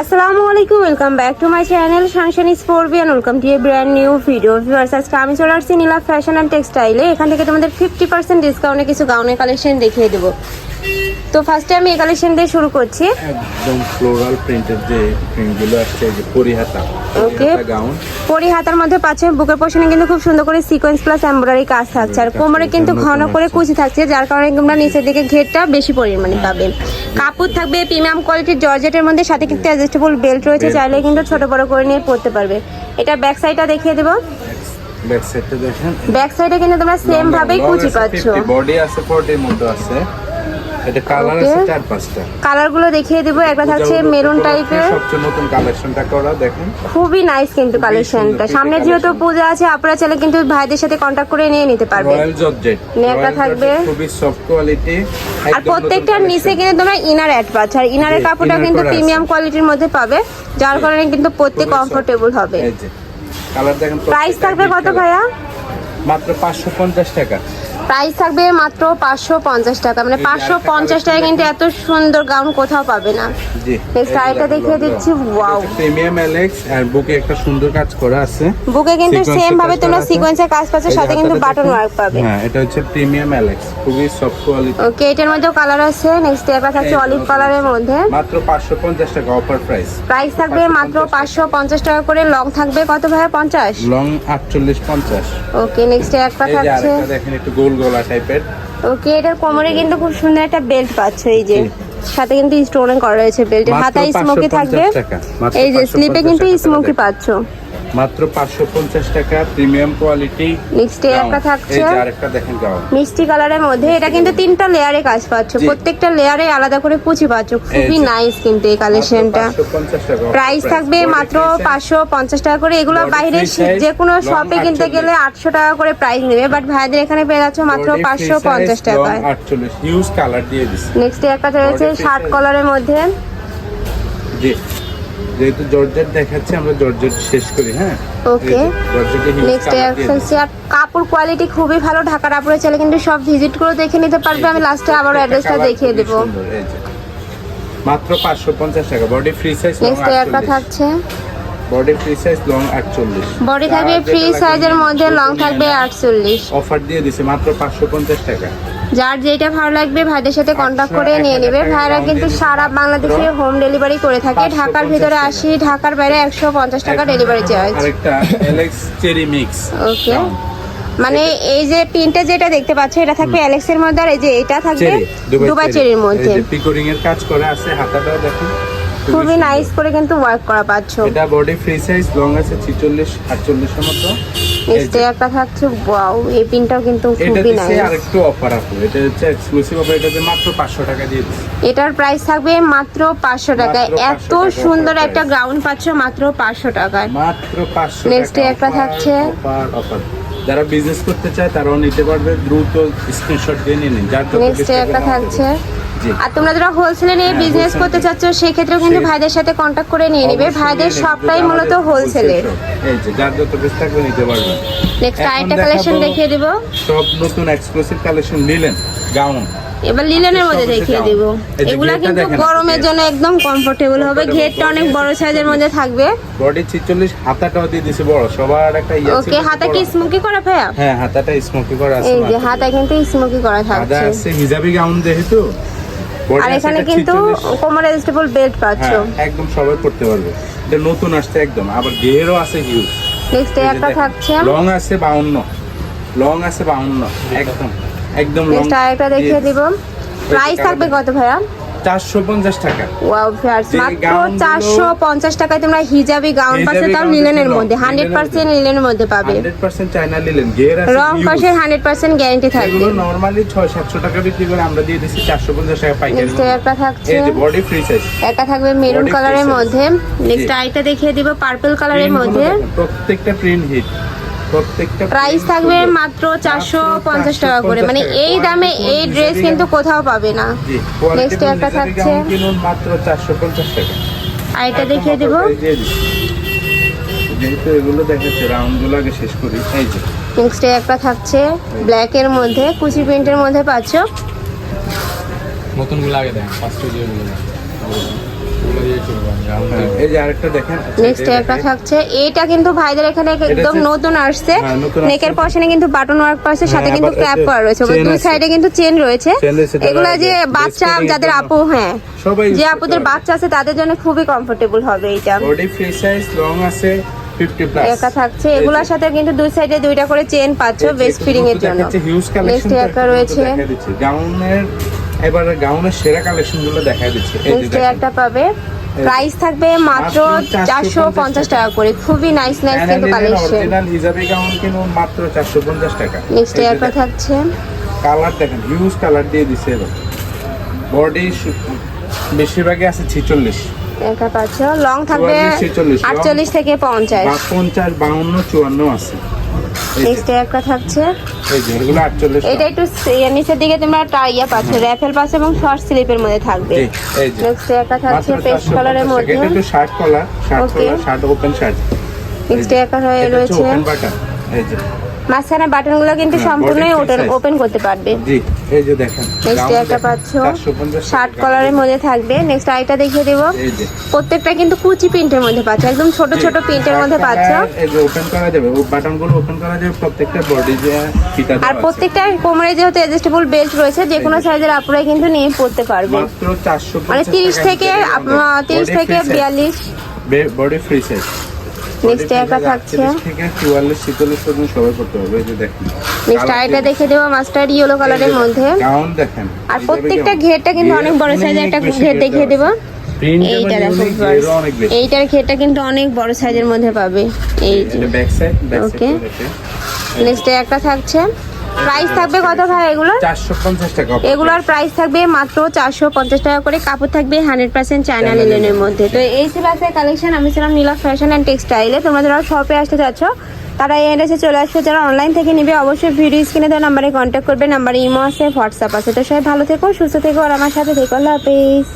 আসসালামু আলাইকুম welcome back to my channel সানসানিস four and welcome to a brand new video viewers আজকে আমি চলে আসছি নীলা ফ্যাশন অ্যান্ড টেক্সটাইলে এখান থেকে তোমাদের ফিফটি পার্সেন্ট ডিসকাউন্টে কিছু গাউনের কালেকশন দেখিয়ে দেবো। তো ফার্স্টে আমি এই কালেকশন দিয়ে শুরু করছি। একদম ফ্লোরাল প্রিন্টের যে প্রিন্টগুলো আসছে যে পরিহাতা ওকে পরিহাতা গাউন পরি হাতার মধ্যে পাচ্ছে বুকের পোর্শনে কিন্তু খুব সুন্দর করে সিকোয়েন্স প্লাস এমব্রয়ডারি কাজ থাকছে। আর কোমরে কিন্তু ঘন করে কুচি থাকছে যার কারণে তোমরা নিচের দিকে ঘেরটা বেশি পরিমাণে পাবে। কাপড় থাকবে প্রিমিয়াম কোয়ালিটির জর্জেটের মধ্যে সাথে কিন্তু অ্যাডজাস্টেবল বেল্ট রয়েছে চাইলে কিন্তু ছোট বড় করে নিয়ে পরতে পারবে। এটা ব্যাক সাইডটা দেখিয়ে দেবো। ব্যাক সাইডটা দেখেন। ব্যাক সাইডে কিন্তু তোমরা সেম ভাবেই কুচি পাচ্ছ। বডি আছে বডির মধ্যে আছে। এটা কালার আছে চার পাঁচটা। কালার দেখিয়ে দিব। একটা থাকছে মেরুন টাইপের সবচেয়ে নতুন কালেকশনটা করা দেখেন। খুবই নাইস কিন্তু কালেকশনটা সামনে যেহেতু পূজা আছে আপনারা চাইলে কিন্তু ভাইদের সাথে কন্ট্যাক্ট করে নিয়ে নিতে পারবে। রয়্যাল জর্জেট নেকটা থাকবে। খুবই সফট কোয়ালিটি আর প্রত্যেকটার নিচে কিন্তু তোমরা ইনার অ্যাড পাচ্ছ আর ইনারের কাপড়টা কিন্তু প্রিমিয়াম কোয়ালিটির মধ্যে পাবে যার কারণে কিন্তু প্রত্যেক কমফোর্টেবল হবে। কালার দেখেন প্রাইস থাকবে কত ভাইয়া? মাত্র পাঁচশো পঞ্চাশ টাকা। প্রাইস থাকবে মাত্র পাঁচশো পঞ্চাশ টাকা। মানে পাঁচশো পঞ্চাশ টাকা কিন্তু এত সুন্দর গাউন কোথাও পাবে না। আরেকটা দেখিয়ে দিচ্ছি, wow! প্রিমিয়াম অ্যালেক্স আর বুকে একটা সুন্দর কাজ করা আছে। বুকে কিন্তু সেম ভাবে তোমরা সিকোয়েন্সের কাজ পাচ্ছ সাথে কিন্তু বাটন ওয়ার্ক পাবে। হ্যাঁ এটা হচ্ছে প্রিমিয়াম অ্যালেক্স খুবই সফট কোয়ালিটি ওকে এটার মধ্যেও কালার আছে নেক্সট একটা থাকছে এই অলিভ কালারের মধ্যে। মাত্র পাঁচশো পঞ্চাশ টাকা অফার প্রাইস প্রাইস থাকবে মাত্র 550 পাঁচশো পঞ্চাশ টাকা করে লং থাকবে কত ভাইয়া? পঞ্চাশ? লং আটচল্লিশ পঞ্চাশ। ওকে নেক্সট একটা থাকছে দেখেন একটু গোল গোলা টাইপের ওকে এটার কোমরে কিন্তু খুব সুন্দর একটা বেল্ট পাচ্ছ এই যে। সাথে কিন্তু স্টোনে করা রয়েছে বেল্টে মাত্র হাতায় স্মোকি থাকবে। এই যে স্লিপে কিন্তু স্মোকি। পাচ্ছ। মাত্র পাঁচশো পঞ্চাশ টাকা প্রিমিয়াম কোয়ালিটি নেক্সট একটা থাকছে। এই আরেকটা দেখেন গাউন। মিষ্টি কালারের মধ্যে এটা কিন্তু তিনটা লেয়ারে কাজ পাচ্ছ। প্রত্যেকটা লেয়ারে আলাদা করে কুচি পাচ্ছ। খুবই নাইস কিন্তু এই কালেকশনটা টাকা। প্রাইস থাকবে মাত্র free size, পাঁচশো পঞ্চাশ টাকা করে। এগুলো বাইরে যে কোনো শপে কিনতে গেলে আটশো টাকা করে প্রাইস নেবে। বাট ভাইদের এখানে পেয়ে যাচ্ছ মাত্র পাঁচশো পঞ্চাশ টাকায়। 48 হিউজ কালার দিয়ে দিছি নেক্সট একটা রয়েছে শার্ট। কলারের মধ্যে। জি। যেহেতু জর্জেট দেখাচ্ছে আমরা জর্জেট শেষ করি হ্যাঁ? হিউজ নেক্সট দিয়ে আর কাপড় কোয়ালিটি খুবই ভালো ঢাকার আপুরে চাইলে কিন্তু সব ভিজিট করে দেখে নিতে পারবে। আমি লাস্টে আবার অ্যাড্রেসটা দেখিয়ে দেবো। মাত্র পাঁচশো পঞ্চাশ টাকা বডি ফ্রি সাইজ নেক্সট একটা থাকছে। বডি ফ্রি সাইজ লং আটচল্লিশ। বডি থাকবে ফ্রি সাইজের মধ্যে লং থাকবে আটচল্লিশ। অফার দিয়ে দিছে মাত্র পাঁচশো পঞ্চাশ টাকা। যার যেটা ভালো লাগবে ভাইদের সাথে কন্ট্যাক্ট করে নিয়ে নেবে। ভাইরা কিন্তু সারা বাংলাদেশে হোম ডেলিভারি করে থাকে। ঢাকার ভিতরে আসি ঢাকার বাইরে একশো পঞ্চাশ টাকা ডেলিভারি চার্জ ওকে মানে এই যে প্রিন্টটা যেটা দেখতে পাচ্ছ এটা থাকবে অ্যালেক্স এর মধ্যে আর এই যে এটা থাকবে দুবাই চেরির মধ্যে। পিকোরিং এর কাজ করা আছে হাতাটাও দেখুন খুবই নাইস করে কিন্তু ওয়ার্ক করা পাচ্ছ। এটা বডি ফ্রি সাইজ লং আছে ছিচল্লিশ আটচল্লিশের মতো। এই একটা থাকছে ওয়াও এই প্রিন্টটাও কিন্তু এটা খুবই নাইস আরেকটু অফার এটা হচ্ছে এক্সক্লুসিভ অফার এটাতে মাত্র পাঁচশো টাকা দিয়ে এটার প্রাইস থাকবে মাত্র পাঁচশো টাকায়। এত সুন্দর একটা গ্রাউন্ড পাচ্ছ মাত্র পাঁচশো টাকায়। মাত্র পাঁচশো Next এ একটা থাকছে। অফার অফার যারা বিজনেস করতে চায় তারাও নিতে পারবে দ্রুত স্ক্রিনশট দিয়ে নিন। যার নেক্সট একটা থাকছে। আর তোমরা যারা হোলসেলে নিয়ে হ্যাঁ, বিজনেস করতে নিয়ে। চাচ্ছ সেক্ষেত্রেও কিন্তু ভাইদের সাথে কন্ট্যাক্ট করে নিয়ে নিবে। ভাইদের সবটাই মূলত হোলসেলে এই যে যার যত বেশি থাকবে নিতে পারবেন নেক্সট এখন কালেকশন দেখিয়ে দিব। সব নতুন এক্সক্লুসিভ কালেকশন নিলেন গাউন এবার লিলেনের মধ্যে দেখিয়ে। দিব। এগুলা কিন্তু গরমের জন্য একদম কমফোর্টেবল হবে। ঘেরটা অনেক বড় সাইজের মধ্যে থাকবে। বডি ছিচল্লিশ হাতাটাও দিয়ে দিছে বড়। সবার একটা ইয়ে ওকে হাতা কি স্মোকি করা ভাইয়া? হ্যাঁ হাতাটা স্মোকি করা আছে এই যে হাতা কিন্তু স্মোকি করা থাকছে। আছে হিজাবি গাউন যেহেতু। আর এখানে কিন্তু 46 কোমর অ্যাডজাস্টেবল বেল্ট পাচ্ছ। হ্যাঁ একদম সবাই করতে পারবে। এটা নতুন আসছে একদম আবার গেরও আছে হিউজ নেক্সট একটা থাকছে লং আছে বাউন্ন লং আছে বাউন্ন একদম একদম লং নেক্সট আরেকটা দেখিয়ে দিব। প্রাইস থাকবে কত ভাইয়া? চারশো পঞ্চাশ টাকা। ওয়াও ভিউয়ার্স মাত্র গাউনগুলো- চারশো পঞ্চাশ টাকায় তোমরা হিজাবি গাউন পাচ্ছে তাও লিলেনের মধ্যে রং, হান্ড্রেড লিনেনের পার্সেন্ট লিলেনের মধ্যে পাবে। হান্ড্রেড পার্সেন্ট চায়না নিলেন গের আছে রং হান্ড্রেড পার্সেন্ট গ্যারান্টি থাকবে। এগুলো নর্মালি ছয় সাতশো টাকা বিক্রি করে আমরা দিয়ে দিচ্ছি চারশো পঞ্চাশ টাকা পাইকারি নেক্সট একটা থাকছে। এই যে বডি ফ্রি সাইজ একটা থাকবে মেরুন কালারের মধ্যে। নেক্সট। আরেকটা দেখিয়ে দিব পার্পল কালারের মধ্যে। প্রত্যেকটা প্রিন্ট হিট প্রত্যেকটা প্রাইস থাকবে মাত্র চারশো পঞ্চাশ টাকা করে। মানে এই দামে এই ড্রেস কিন্তু কোথাও পাবে না। কোয়ালিটি একটা থাকছে। কিনুন মাত্র চারশো পঞ্চাশ টাকা। আর এটা দেখিয়ে দিব। যেহেতু এগুলো দেখাচ্ছে রাউন্ডগুলো আগে শেষ করি। এই যে। নেক্সট একটা থাকছে ব্ল্যাক এর মধ্যে কুচি প্রিন্টের মধ্যে পাচ্ছ? নতুনগুলো আগে দেন ফার্স্ট যেগুলো দেন ওগুলো দিয়ে এই যে আরেকটা দেখেন। নেক্সট একটা থাকছে কিন্তু ভাইদের এখানে একদম নতুন আসছে। হ্যাঁ। নেকের পশনে কিন্তু বাটন ওয়ার্ক সাথে হ্যাঁ, কিন্তু করা রয়েছে। দুই সাইডে কিন্তু চেন রয়েছে। এগুলা যে বাচ্চা যাদের আপু হ্যাঁ যে আপুদের বাচ্চা আছে তাদের জন্য খুবই কমফোর্টেবল হবে এটা বডি ফ্রি সাইজ লং আছে একা থাকছে। এগুলোর সাথে কিন্তু দুই সাইডে দুইটা করে চেন পাচ্ছ বেস্ট ফিটিং এর জন্য। হিউজ নেক্সট কালেকশন রয়েছে। গাউনের এবারে গাউনের সেরা কালেকশনগুলো দেখা দিচ্ছে। একটা পাবে। প্রাইস থাকবে মাত্র মাত্র চারশো পঞ্চাশ টাকা করে। খুবই নাইস নাইস কিন্তু কালেকশন অরিজিনাল হিজাবি গাউন কিনুন মাত্র 450 টাকা। নেক্সট একটা থাকছে। কালার দেখেন হিউজ কালার দিয়ে দিছে এবার। বডি বেশিরভাগই আছে 46 একা পাচ্ছ। লং থাকবে 44, 46, long। আটচল্লিশ থেকে পঞ্চাশ। বা 50 52 54 আছে। নেক্সট একটা থাকছে এই যে এগুলো 48 এটা একটু নিচের দিকে তোমরা টাইয়া পাচ্ছ র্যাফেল পাচ্ছ এবং শর্ট স্লিপের মধ্যে থাকবে। নেক্সট একটা থাকছে পেস্ট 450 কালারের মধ্যে। এটা একটু shirt collar shirt collar shirt open shirt next একটা হয়ে রয়েছে। ওপেন বাটন এই যে। মাঝখানে বাটনগুলো কিন্তু সম্পূর্ণই ওপেন ওপেন করতে পারবে। জি এই যে দেখেন নেক্সট একটা পাচ্ছ। 450 শার্ট টাকা। কলারের মধ্যে থাকবে। নেক্সট আইটা দেখিয়ে দেবো। প্রত্যেকটা কিন্তু কুচি প্রিন্টের মধ্যে পাচ্ছ। একদম ছোট ছোট প্রিন্টের মধ্যে পাচ্ছ। এই যে ওপেন করা যাবে। ও বাটন ওপেন করা যাবে প্রত্যেকটা বডি যে ফিতা আর। প্রত্যেকটা কোমরে যেহেতু অ্যাডজাস্টেবল বেল্ট রয়েছে যে কোনো সাইজের আপুরাই কিন্তু নিয়ে পড়তে পারবে। মাত্র 450 মানে তিরিশ টাকা থেকে হিসেবে আমরা তিরিশ body থেকে free size। বিয়াল্লিশ। বে- বডি ফ্রি সাইজ নেক্সট একটা থাকছে। থেকে 44 46 পর্যন্ত সবাই করতে হবে এই যে দেখেন। নেক্সট আইটা দেখে দেবো মাস্টার ইয়েলো কালারের মধ্যে। গাউন দেখেন। আর প্রত্যেকটা ঘেরটা কিন্তু অনেক বড় সাইজের একটা ঘের দেখিয়ে দেবো। এইটা দেখো first। অনেক বেশি। এইটার ঘেরটা কিন্তু অনেক বড় সাইজের মধ্যে পাবে। এই যে। এটা ব্যাক সাইড ব্যাক নেক্সট একটা থাকছে। প্রাইস থাকবে কত ভাই এগুলোর 450 টাকা এগুলোর প্রাইস থাকবে মাত্র চারশো পঞ্চাশ টাকা করে। কাপড় থাকবে হান্ড্রেড পার্সেন্ট চায়না China লিলেনের মধ্যে। তো এই ছিল কালেকশন আমি ছিলাম নীলা ফ্যাশন অ্যান্ড টেক্সটাইলে তোমরা যারা শপে আসতে চাচ্ছ তারা এই এসে চলে আসবে। যারা অনলাইন থেকে নিবে অবশ্যই ভিডিও স্ক্রিনে দেওয়া নাম্বারে কন্ট্যাক্ট করবে। নাম্বারে ইমো আছে হোয়াটসঅ্যাপ আছে। তো সবাই ভালো থেকো সুস্থ থেকো আর আমার সাথে থেকো। আল্লাহ হাফিজ।